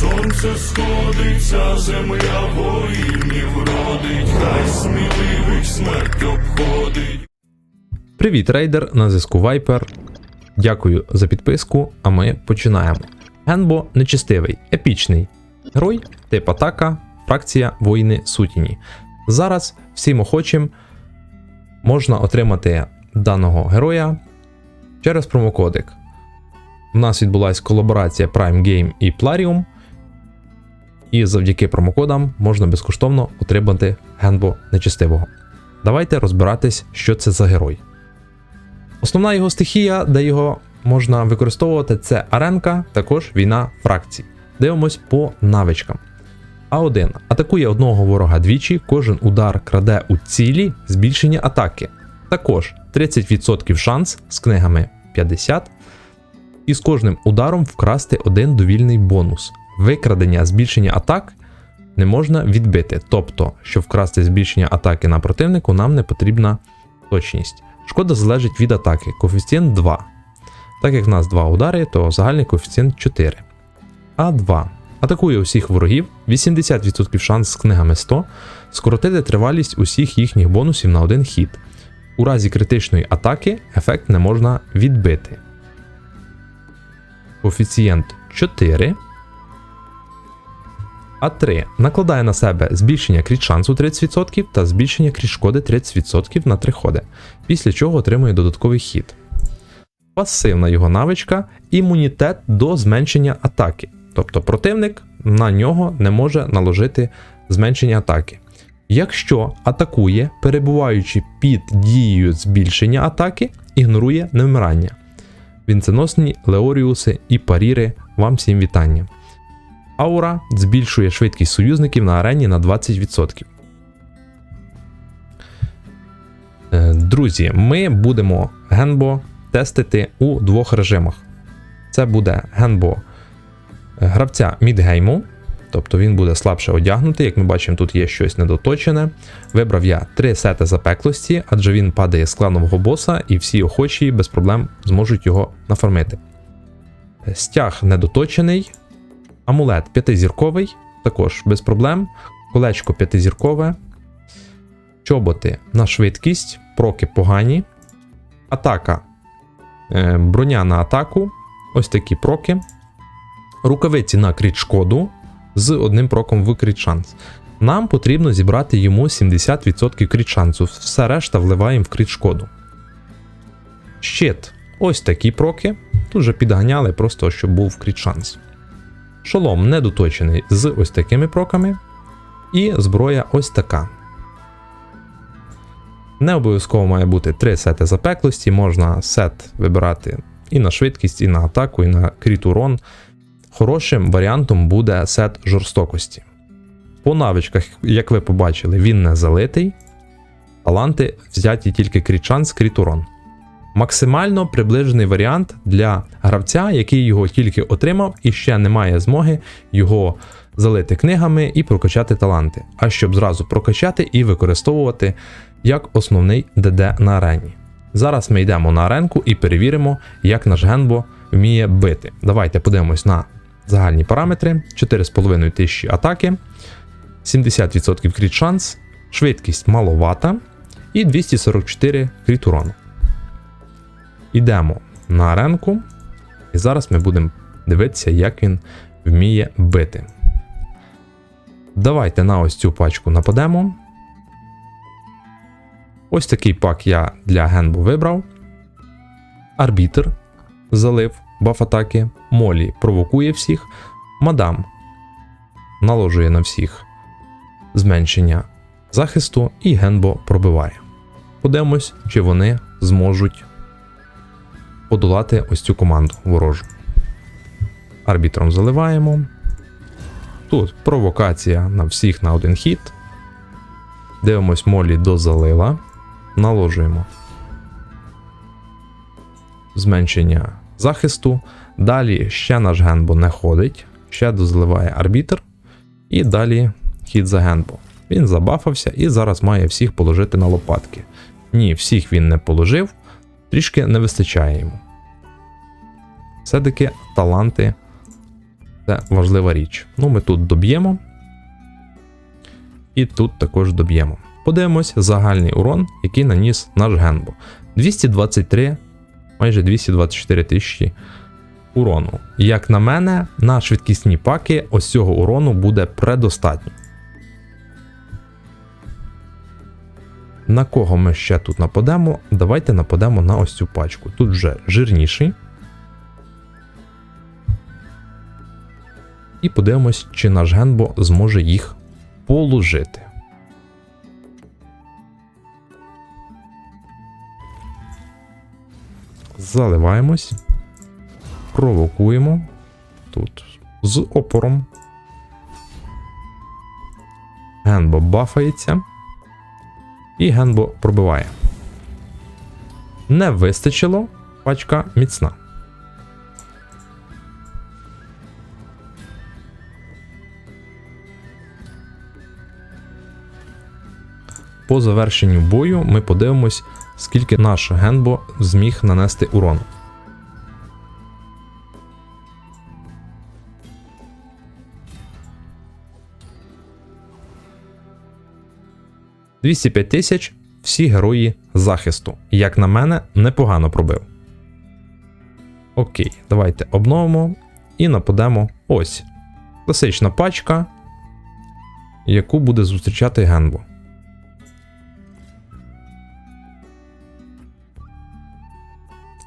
сонце сходиться, земля воїнів родить, хай сміливих смерть обходить. Привіт, рейдер, на зв'язку Viper. Дякую за підписку, а ми починаємо. Генбо нечистивий, епічний. Герой, тип атака, фракція воїни сутіні. Зараз всім охочим можна отримати даного героя через промокодик. У нас відбулася колаборація Prime Game і Plarium. І завдяки промокодам можна безкоштовно отримати генбо нечистивого. Давайте розбиратись, що це за герой. Основна його стихія, де його можна використовувати, це аренка, також війна фракцій. Дивимось по навичкам. А1 атакує одного ворога двічі, кожен удар краде у цілі збільшення атаки. Також 30% шанс з книгами 50. І з кожним ударом вкрасти один довільний бонус. Викрадення збільшення атак не можна відбити. Тобто, щоб вкрасти збільшення атаки на противнику, нам не потрібна точність. Шкода залежить від атаки. Коефіцієнт 2. Так як в нас 2 удари, то загальний коефіцієнт 4. А2. Атакує усіх ворогів, 80% шанс з книгами 100, скоротити тривалість усіх їхніх бонусів на один хід. У разі критичної атаки ефект не можна відбити. Коефіцієнт 4. А3 накладає на себе збільшення кріт шансу 30% та збільшення кріт шкоди 30% на 3 ходи, після чого отримує додатковий хід. Пасивна його навичка імунітет до зменшення атаки. Тобто противник на нього не може наложити зменшення атаки. Якщо атакує, перебуваючи під дією збільшення атаки, ігнорує невмирання. Вінценосні, Леоріуси і паріри вам всім вітання. Аура збільшує швидкість союзників на арені на 20%. Е, Друзі, ми будемо генбо тестити у двох режимах. Це буде генбо гравця мідгейму, тобто він буде слабше одягнутий. Як ми бачимо, тут є щось недоточене. Вибрав я три сети запеклості, адже він падає з кланового боса, і всі охочі без проблем зможуть його нафармити. Стяг недоточений, Амулет п'ятизірковий, також без проблем. Колечко п'ятизіркове. Чоботи на швидкість, проки погані. Атака. Е, броня на атаку. Ось такі проки. Рукавиці на кріт шкоду з одним проком в кріт шанс. Нам потрібно зібрати йому 70% кріт шансу. Все решта вливаємо в кріт шкоду. Щит. Ось такі проки. Тут же підганяли, просто щоб був кріт шанс. Шолом недоточений з ось такими проками. І зброя ось така. Не обов'язково має бути три сети запеклості, можна сет вибирати і на швидкість, і на атаку, і на кріт урон. Хорошим варіантом буде сет жорстокості. По навичках, як ви побачили, він не залитий. Таланти взяті тільки кріт шанс, кріт урон. Максимально приближений варіант для гравця, який його тільки отримав і ще не має змоги його залити книгами і прокачати таланти, а щоб зразу прокачати і використовувати як основний ДД на арені. Зараз ми йдемо на аренку і перевіримо, як наш генбо вміє бити. Давайте подивимось на загальні параметри: 4,5 тисячі атаки, 70% кріт шанс, швидкість маловата і 244 кріт урону. Йдемо на аренку, і зараз ми будемо дивитися, як він вміє бити. Давайте на ось цю пачку нападемо. Ось такий пак я для генбу вибрав. Арбітр залив баф атаки. Молі провокує всіх. Мадам наложує на всіх зменшення захисту, і генбо пробиває. Подивимось, чи вони зможуть подолати ось цю команду ворожу. Арбітром заливаємо. Тут провокація на всіх на один хід. Дивимось молі до залила. Наложуємо зменшення захисту. Далі ще наш генбо не ходить, ще дозаливає арбітр. І далі хід за генбо. Він забафався і зараз має всіх положити на лопатки. Ні, всіх він не положив, трішки не вистачає йому. Все-таки таланти Це важлива річ. Ну, ми тут доб'ємо. І тут також доб'ємо. Подивимось загальний урон, який наніс наш Генбо. 223, майже 224 тисячі урону. Як на мене, на швидкісні паки ось цього урону буде предостатньо. На кого ми ще тут нападемо? Давайте нападемо на ось цю пачку. Тут вже жирніший. І подивимось, чи наш Генбо зможе їх положити. Заливаємось. Провокуємо. Тут з опором. Генбо бафається. І Генбо пробиває. Не вистачило. Пачка міцна. По завершенню бою ми подивимось, скільки наш Генбо зміг нанести урону. «205 тисяч всі герої захисту. Як на мене, непогано пробив. Окей, давайте обновимо і нападемо ось. Класична пачка, яку буде зустрічати Генбо.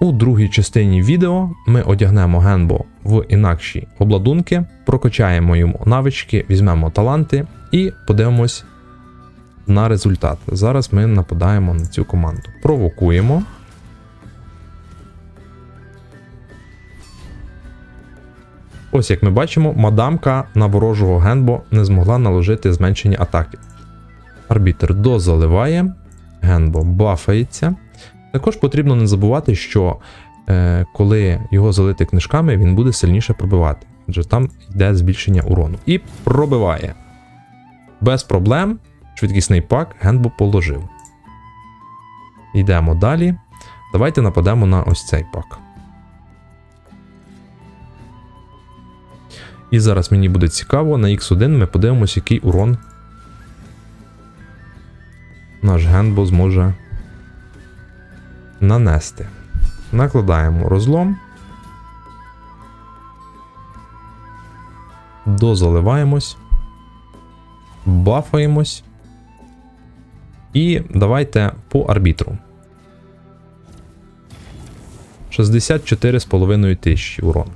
У другій частині відео ми одягнемо Генбо в інакші обладунки, прокачаємо йому навички, візьмемо таланти і подивимось на результат. Зараз ми нападаємо на цю команду. Провокуємо. Ось як ми бачимо, мадамка на ворожого Генбо не змогла наложити зменшення атаки. Арбітер дозаливає, Генбо бафається. Також потрібно не забувати, що е, коли його залити книжками, він буде сильніше пробивати, адже там йде збільшення урону. І пробиває. Без проблем. Швидкісний пак Генбо положив. Йдемо далі. Давайте нападемо на ось цей пак. І зараз мені буде цікаво, на X1 ми подивимося, який урон наш Генбо зможе нанести. Накладаємо розлом. Дозаливаємось. Бафаємось. І давайте по арбітру. 64,5 тисячі урон.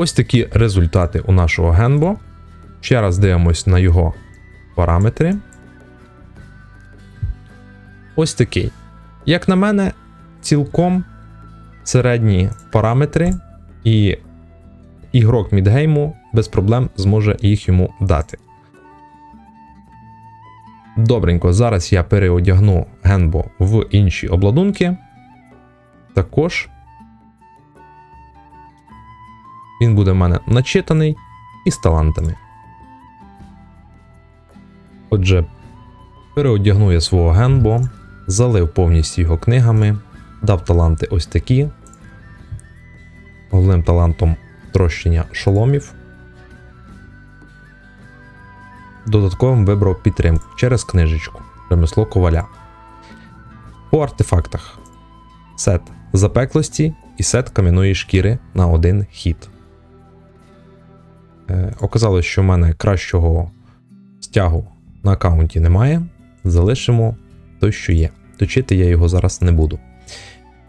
Ось такі результати у нашого Генбо. Ще раз дивимось на його параметри. Ось такий. Як на мене, цілком середні параметри, і ігрок мідгейму без проблем зможе їх йому дати. Добренько, зараз я переодягну Генбо в інші обладунки. Також він буде в мене начитаний і з талантами. Отже, переодягну я свого генбо, залив повністю його книгами, дав таланти ось такі. Головним талантом трощення шоломів. Додатковим вибрав підтримку через книжечку ремесло коваля. По артефактах сет запеклості і сет кам'яної шкіри на один хід. Е, Оказалось, що в мене кращого стягу на аккаунті немає. Залишимо той, що є. Точити я його зараз не буду.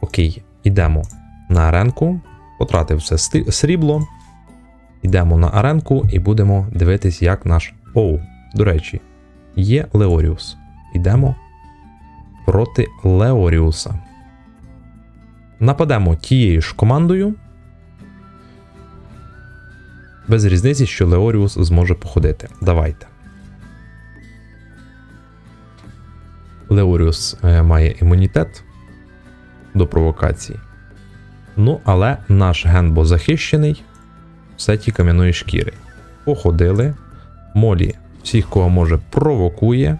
Окей, йдемо на аренку. Потратив все срібло. Йдемо на аренку і будемо дивитись, як наш. Оу, до речі, є Леоріус. Йдемо проти Леоріуса. Нападемо тією ж командою. Без різниці, що Леоріус зможе походити. Давайте. Леоріус е, має імунітет до провокацій. Ну, але наш генбо захищений в сеті кам'яної шкіри. Походили. Молі всіх, кого може, провокує.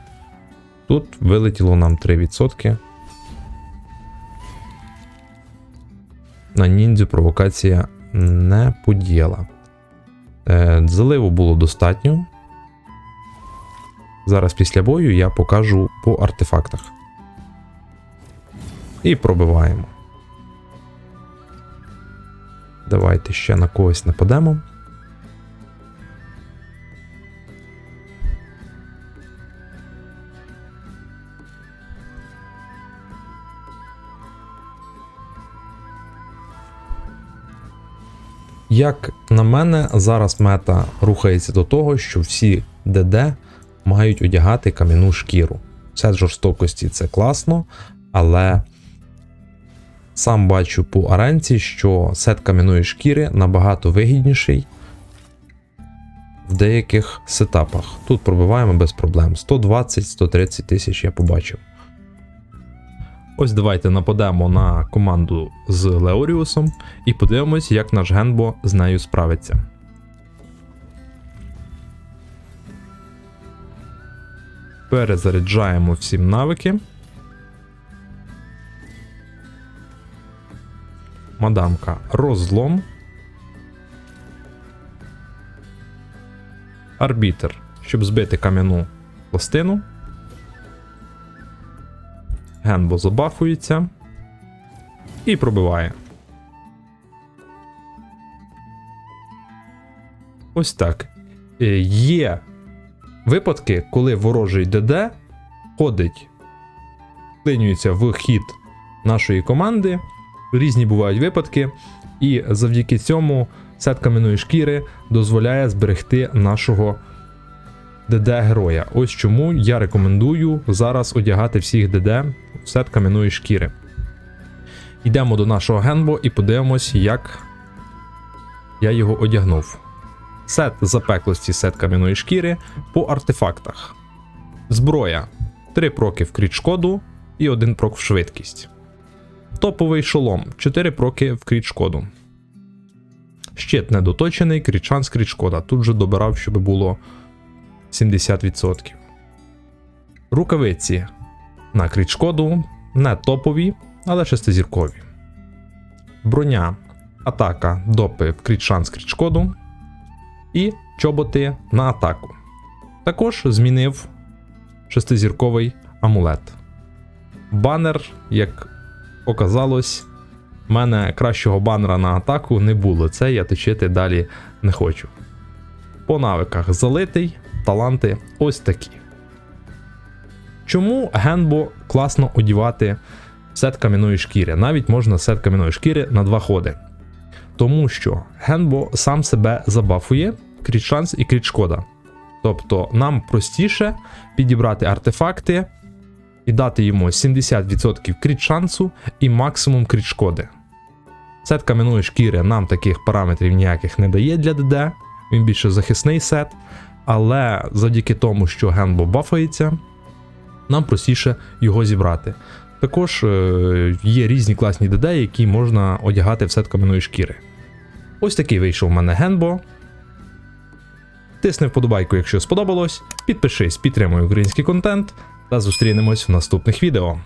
Тут вилетіло нам 3%. На ніндзю провокація не подіяла. Е, заливу було достатньо. Зараз після бою я покажу по артефактах. І пробиваємо. Давайте ще на когось нападемо. Як на мене, зараз мета рухається до того, що всі ДД мають одягати кам'яну шкіру. Сет жорстокості це класно, але сам бачу по аренці, що сет кам'яної шкіри набагато вигідніший в деяких сетапах. Тут пробиваємо без проблем. 120-130 тисяч я побачив. Ось давайте нападемо на команду з Леоріусом і подивимось, як наш Генбо з нею справиться. Перезаряджаємо всім навики. Мадамка розлом. Арбітер, щоб збити кам'яну пластину. Генбо забафується і пробиває. Ось так. Е, Є випадки, коли ворожий ДД ходить, вклинюється в хід нашої команди. Різні бувають випадки, і завдяки цьому сет кам'яної шкіри дозволяє зберегти нашого ДД-героя. Ось чому я рекомендую зараз одягати всіх ДД сет кам'яної шкіри. Йдемо до нашого генбо і подивимось, як я його одягнув. Сет запеклості сет кам'яної шкіри по артефактах. Зброя 3 проки в кріт шкоду і 1 прок в швидкість. Топовий шолом 4 проки в кріт шкоду. Щит недоточений, кріт шанс, кріт шкода. Тут же добирав, щоб було 70%. Рукавиці на кріт шкоду не топові, але шестизіркові. Броня, атака, допи кріт шанс, кріт шкоду. І чоботи на атаку. Також змінив шестизірковий амулет. Банер, як оказалось, в мене кращого банера на атаку не було. Це я точити далі не хочу. По навиках залитий, таланти ось такі. Чому Генбо класно одівати сет кам'яної шкіри? Навіть можна сет кам'яної шкіри на два ходи. Тому що Генбо сам себе забафує, кріт шанс і кріт шкода. Тобто нам простіше підібрати артефакти і дати йому 70% кріт шансу і максимум кріт шкоди. Сет кам'яної шкіри нам таких параметрів ніяких не дає для ДД, він більше захисний сет, але завдяки тому, що Генбо бафається, нам простіше його зібрати. Також е, є різні класні ДД, які можна одягати в сет кам'яної шкіри. Ось такий вийшов у мене Генбо. Тисни вподобайку, якщо сподобалось. Підпишись, підтримуй український контент та зустрінемось в наступних відео.